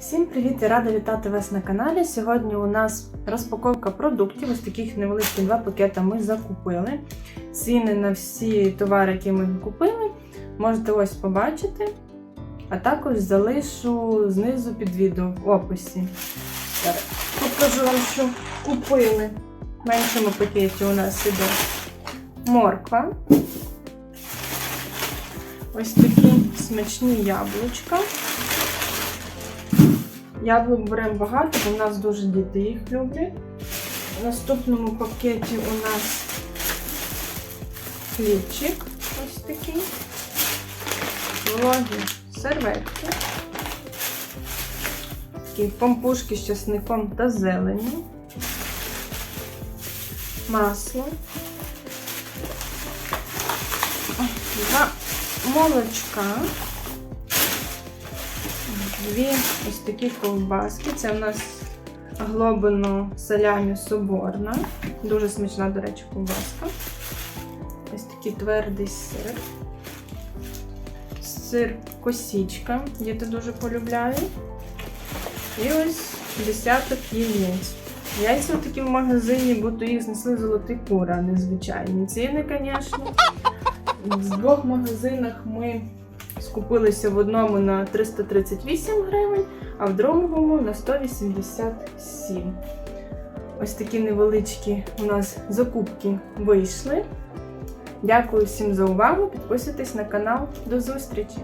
Всім привіт! Я рада вітати вас на каналі. Сьогодні у нас розпаковка продуктів. Ось таких невеличких два пакета ми закупили. Ціни на всі товари, які ми купили, можете ось побачити. А також залишу знизу під відео в описі. Покажу вам, що купили. В меншому пакеті у нас іде морква. Ось такі смачні яблучка. Яблук беремо багато, бо в нас дуже діти їх люблять. В наступному пакеті у нас хлібчик ось такий, вологі серветки, такі помпушки з часником та зеленю, масло, два молочка. Дві ось такі ковбаски. Це у нас глобино салямі соборна. Дуже смачна, до речі, ковбаска. Ось такий твердий сир. Сир косічка, діти дуже полюбляють. І ось десяток яєць. Яйця такі в магазині, бо то їх знесли золоті кури, а не звичайні. Ціни, звісно. В двох магазинах ми скупилися в одному на 338 гривень, а в другому на 187. Ось такі невеличкі у нас закупки вийшли. Дякую всім за увагу. Підписуйтесь на канал. До зустрічі!